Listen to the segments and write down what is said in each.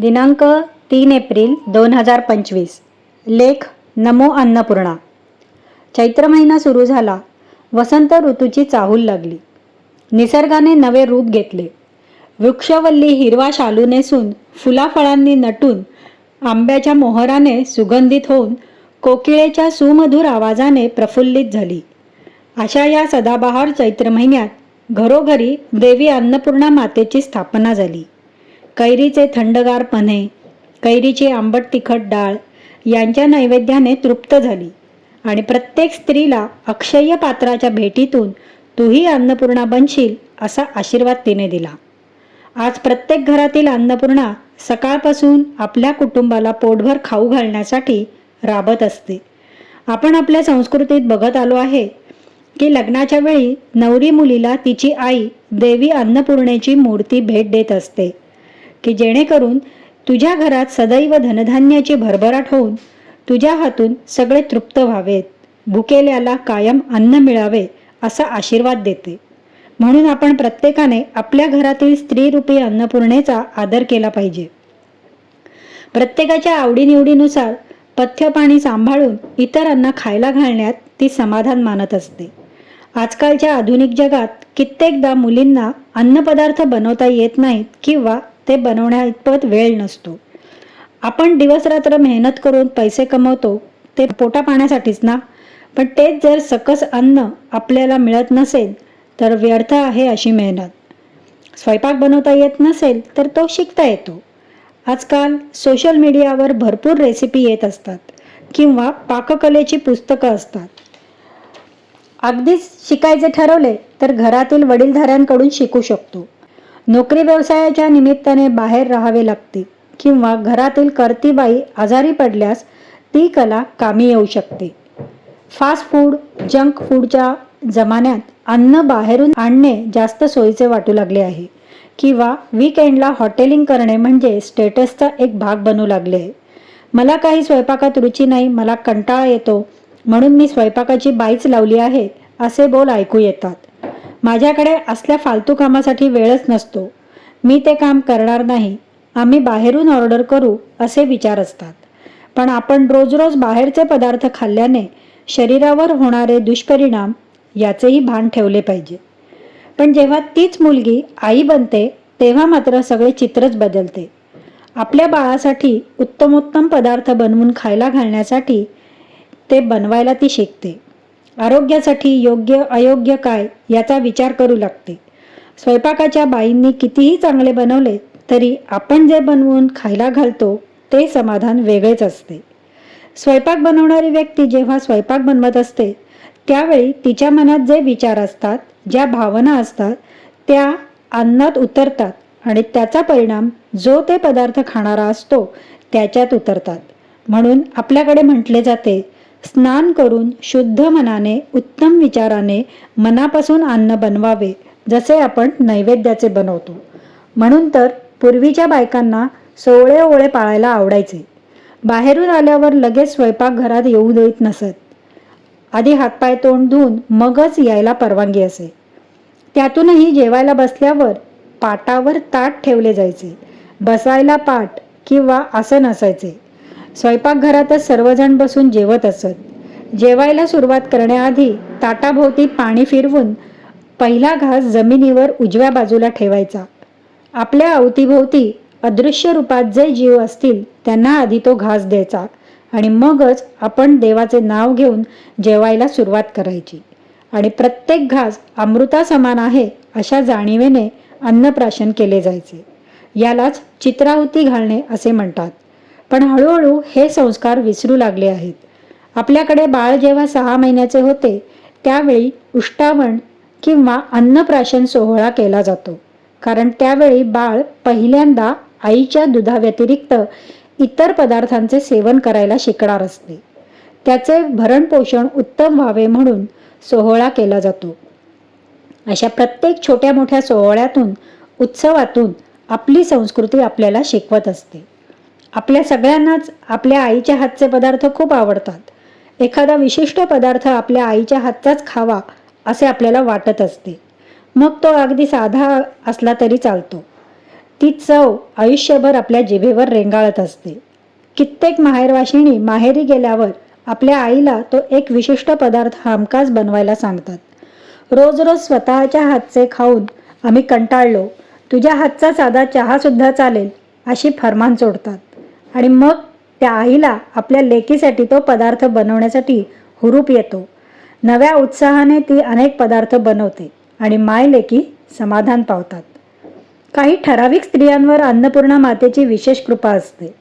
दिनांक तीन एप्रिल दोन हजार पंचवीस. लेख नमो अन्नपूर्णा. चैत्र महिना सुरू झाला. वसंत ऋतूची चाहूल लागली. निसर्गाने नवे रूप घेतले. वृक्षवल्ली हिरवा शालू नेसून फुलाफळांनी नटून आंब्याच्या मोहराने सुगंधित होऊन कोकिळेच्या सुमधुर आवाजाने प्रफुल्लित झाली. अशा या सदाबहार चैत्र महिन्यात घरोघरी देवी अन्नपूर्णा मातेची स्थापना झाली. कैरीचे थंडगार पन्हे कैरीची आंबट तिखट डाळ यांच्या नैवेद्याने तृप्त झाली आणि प्रत्येक स्त्रीला अक्षय्य पात्राच्या भेटीतून तूही अन्नपूर्णा बनशील असा आशीर्वाद तिने दिला. आज प्रत्येक घरातील अन्नपूर्णा सकाळपासून आपल्या कुटुंबाला पोटभर खाऊ घालण्यासाठी राबत असते. आपण आपल्या संस्कृतीत बघत आलो आहे की लग्नाच्या वेळी नवरी मुलीला तिची आई देवी अन्नपूर्णेची मूर्ती भेट देत असते. की जेणेकरून तुझ्या घरात सदैव धनधान्याची भरभराट होऊन तुझ्या हातून सगळे तृप्त व्हावेत. भुकेल्याला कायम अन्न मिळावे असा आशीर्वाद देते. म्हणून आपण प्रत्येकाने आपल्या घरातील स्त्रीरूपी अन्नपूर्णेचा आदर केला पाहिजे. प्रत्येकाच्या आवडीनिवडीनुसार पथ्य पाणी सांभाळून इतरांना खायला घालण्यात ती समाधान मानत असते. आजकालच्या आधुनिक जगात कित्येकदा मुलींना अन्नपदार्थ बनवता येत नाहीत किंवा ते बनवण्याइतपत वेळ नसतो. आपण दिवसरात्र मेहनत करून पैसे कमवतो ते पोटा पाण्यासाठीच ना? पण तेच जर सकस अन्न आपल्याला मिळत नसेल तर व्यर्थ आहे अशी मेहनत. स्वयंपाक बनवता येत नसेल तर तो शिकता येतो. आजकाल सोशल मीडियावर भरपूर रेसिपी येत असतात किंवा पाककलेची पुस्तकं असतात. अगदीच शिकायचे ठरवले तर घरातील वडीलधाऱ्यांकडून शिकू शकतो. नोकरी व्यवसायाच्या निमित्ताने बाहेर राहावे लागते किंवा घरातील कर्तीबाई आजारी पडल्यास ती कला कामी येऊ शकते. फास्ट फूड जंक फूडच्या जमान्यात अन्न बाहेरून आणणे जास्त सोयीचे वाटू लागले आहे किंवा वीकेंडला हॉटेलिंग करणे म्हणजे स्टेटसचा एक भाग बनू लागले आहे. मला काही स्वयंपाकात रुची नाही मला कंटाळा येतो म्हणून मी स्वयंपाकाची बाईच लावली आहे असे बोल ऐकू येतात. माझ्याकडे असल्या फालतू कामासाठी वेळच नसतो. मी ते काम करणार नाही. आम्ही बाहेरून ऑर्डर करू असे विचार असतात. पण आपण रोज रोज बाहेरचे पदार्थ खाल्ल्याने शरीरावर होणारे दुष्परिणाम याचेही भान ठेवले पाहिजे. पण जेव्हा तीच मुलगी आई बनते तेव्हा मात्र सगळे चित्रच बदलते. आपल्या बाळासाठी उत्तमोत्तम पदार्थ बनवून खायला घालण्यासाठी ते बनवायला ती शिकते. आरोग्यासाठी योग्य अयोग्य काय याचा विचार करू लागते. स्वयंपाकाच्या बाईंनी कितीही चांगले बनवले तरी आपण जे बनवून खायला घालतो ते समाधान वेगळेच असते. स्वयंपाक बनवणारी व्यक्ती जेव्हा स्वयंपाक बनवत असते त्यावेळी तिच्या मनात जे विचार असतात ज्या भावना असतात त्या अन्नात उतरतात आणि त्याचा परिणाम जो ते पदार्थ खाणारा असतो त्याच्यात उतरतात. म्हणून आपल्याकडे म्हटले जाते स्नान करून शुद्ध मनाने उत्तम विचाराने मनापासून अन्न बनवावे जसे आपण नैवेद्याचे बनवतो. म्हणून तर पूर्वीच्या बायकांना सोवळे ओळे पाळायला आवडायचे. बाहेरून आल्यावर लगेच स्वयंपाकघरात येऊ देत नसत. आधी हातपाय तोंड धुवून मगच यायला परवानगी असे. त्यातूनही जेवायला बसल्यावर पाटावर ताट ठेवले जायचे. बसायला पाट किंवा आसन असायचे. स्वयंपाकघरातच सर्वजण बसून जेवत असत. जेवायला सुरुवात करण्याआधी ताटाभोवती पाणी फिरवून पहिला घास जमिनीवर उजव्या बाजूला ठेवायचा. आपल्या अवतीभोवती अदृश्य रूपात जे जीव असतील त्यांना आधी तो घास द्यायचा आणि मगच आपण देवाचे नाव घेऊन जेवायला सुरुवात करायची. आणि प्रत्येक घास अमृता समान आहे अशा जाणीवेने अन्नप्राशन केले जायचे. यालाच चित्राहुती घालणे असे म्हणतात. पण हळूहळू हे संस्कार विसरू लागले आहेत. आपल्याकडे बाळ जेव्हा सहा महिन्याचे होते त्यावेळी उष्टावण किंवा अन्नप्राशन सोहळा केला जातो. कारण त्यावेळी बाळ पहिल्यांदा आईच्या दुधाव्यतिरिक्त इतर पदार्थांचे सेवन करायला शिकणार असते. त्याचे भरणपोषण उत्तम व्हावे म्हणून सोहळा केला जातो. अशा प्रत्येक छोट्या मोठ्या सोहळ्यातून उत्सवातून आपली संस्कृती आपल्याला शिकवत असते. आपल्या सगळ्यांनाच आपल्या आईच्या हातचे पदार्थ खूप आवडतात. एखादा विशिष्ट पदार्थ आपल्या आईच्या हातचाच खावा असे आपल्याला वाटत असते. मग तो अगदी साधा असला तरी चालतो. ती चव आयुष्यभर आपल्या जिभेवर रेंगाळत असते. कित्येक माहेरवाशिणी माहेरी गेल्यावर आपल्या आईला तो एक विशिष्ट पदार्थ हमखास बनवायला सांगतात. रोज रोज स्वतःच्या हातचे खाऊन आम्ही कंटाळलो. तुझ्या हातचा साधा चहासुद्धा चालेल अशी फरमान सोडतात. आणि मग त्या आईला आपल्या लेकीसाठी तो पदार्थ बनवण्यासाठी हुरूप येतो. नव्या उत्साहाने ती अनेक पदार्थ बनवते आणि माय लेकी समाधान पावतात. काही ठराविक स्त्रियांवर अन्नपूर्णा मातेची विशेष कृपा असते.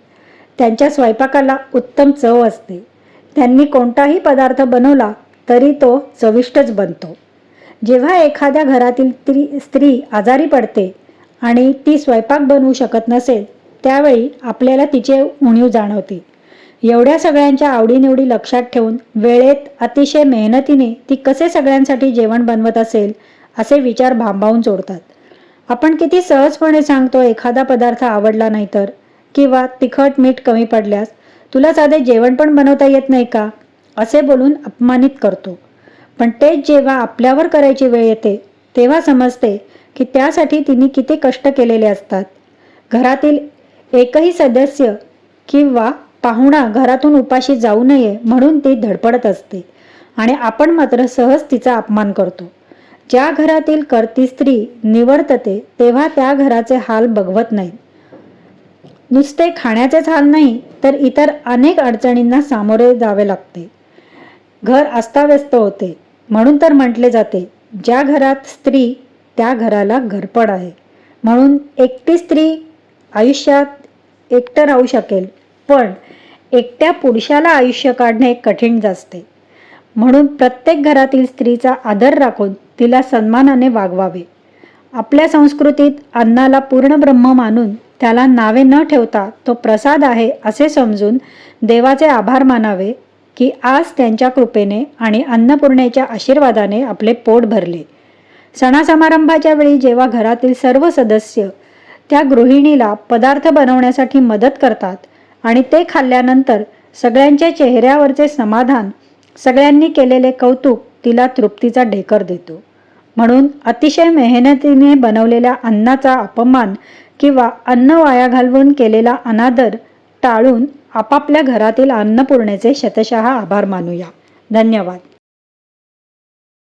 त्यांच्या स्वयंपाकाला उत्तम चव असते. त्यांनी कोणताही पदार्थ बनवला तरी तो चविष्टच बनतो. जेव्हा एखाद्या घरातील स्त्री स्त्री आजारी पडते आणि ती स्वयंपाक बनवू शकत नसेल त्यावेळी आपल्याला तिचे उणीव जाणवते. एवढ्या सगळ्यांच्या आवडीनिवडी लक्षात ठेवून वेळेत अतिशय मेहनतीने ती कसे सगळ्यांसाठी जेवण बनवत असेल असे विचार भांबावून सोडतात आपण किती सहजपणे सांगतो एखादा पदार्थ आवडला नाही तर किंवा तिखट मीठ कमी पडल्यास तुला साधे जेवण पण बनवता येत नाही का? असे बोलून अपमानित करतो. पण तेच जेव्हा आपल्यावर करायची वेळ येते तेव्हा समजते की त्यासाठी तिने किती कष्ट केलेले असतात. घरातील एकही सदस्य किंवा पाहुणा घरातून उपाशी जाऊ नये म्हणून ती धडपडत असते. आणि आपण मात्र सहज तिचा अपमान करतो. ज्या घरातील करती स्त्री निवर्तते तेव्हा त्या घराचे हाल बघवत नाहीत. नुसते खाण्याचेच हाल नाही तर इतर अनेक अडचणींना सामोरे जावे लागते. घर अस्ताव्यस्त होते म्हणून तर म्हटले जाते ज्या घरात स्त्री त्या घराला घरपड आहे. म्हणून एकटी स्त्री आयुष्यात एकटं राहू शकेल पण एकट्या पुरुषाला आयुष्य काढणे कठीण जास्ते म्हणून प्रत्येक घरातील स्त्रीचा आदर राखून तिला सन्मानाने वागवावे. आपल्या संस्कृतीत अन्नाला पूर्ण ब्रह्म मानून त्याला नावे न ठेवता तो प्रसाद आहे असे समजून देवाचे आभार मानावे की आज त्यांच्या कृपेने आणि अन्नपूर्णेच्या आशीर्वादाने आपले पोट भरले. सणासमारंभाच्या वेळी जेव्हा घरातील सर्व सदस्य त्या गृहिणीला पदार्थ बनवण्यासाठी मदत करतात आणि ते खाल्ल्यानंतर सगळ्यांच्या चेहऱ्यावरचे समाधान सगळ्यांनी केलेले कौतुक तिला तृप्तीचा ढेकर देतो. म्हणून अतिशय मेहनतीने बनवलेल्या अन्नाचा अपमान किंवा अन्न वाया घालवून केलेला अनादर टाळून आपापल्या घरातील अन्नपूर्णेचे शतशः आभार मानूया. धन्यवाद.